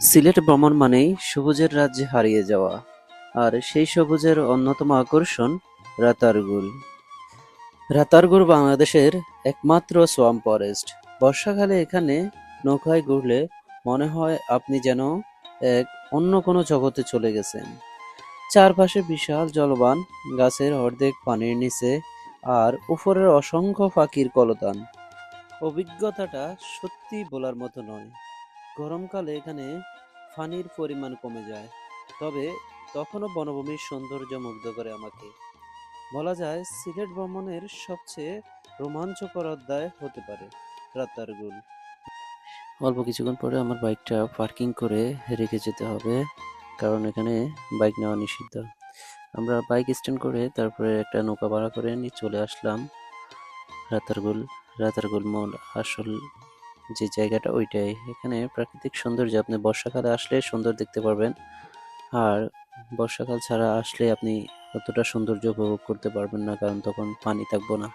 সিলেট ভ্রমণ মানেই সবুজের রাজ্যে হারিয়ে যাওয়া, আর সেই সবুজের অন্যতম আকর্ষণ রাতারগুল। রাতারগুল বাংলাদেশের একমাত্র সোয়াম ফরেস্ট। বর্ষাকালে এখানে নৌকায় ঘুরলে মনে হয় আপনি যেন এক অন্য কোনো জগতে চলে গেছেন। চারপাশে বিশাল জলবান, গাছের অর্ধেক পানির নিচে, আর উপরের অসংখ্য পাখির কলতান। অভিজ্ঞতাটা সত্যি বলার মতো নয়। গরমকালে এখানে পানির পরিমাণ কমে যায়, তবে তখনও বনভূমির সৌন্দর্য মুগ্ধ করে আমাকে। বলা যায় সিলেট ভ্রমণের সবচেয়ে রোমাঞ্চকর অধ্যায় হতে পারে রাতারগুল। অল্প কিছুক্ষণ পরে আমার বাইকটা পার্কিং করে রেখে যেতে হবে, কারণ এখানে বাইক নেওয়া নিষিদ্ধ। আমরা বাইক স্ট্যান্ড করে তারপরে একটা নৌকা ভাড়া করে নিয়ে চলে আসলাম রাতারগুল। রাতারগুল মোড় আসল যে জায়গাটা ওইটাই। এখানে প্রাকৃতিক সৌন্দর্য আপনি বর্ষাকালে আসলে সুন্দর দেখতে পারবেন, আর বর্ষাকাল ছাড়া আসলে আপনি অতটা সৌন্দর্য উপভোগ করতে পারবেন না, কারণ তখন পানি থাকব না।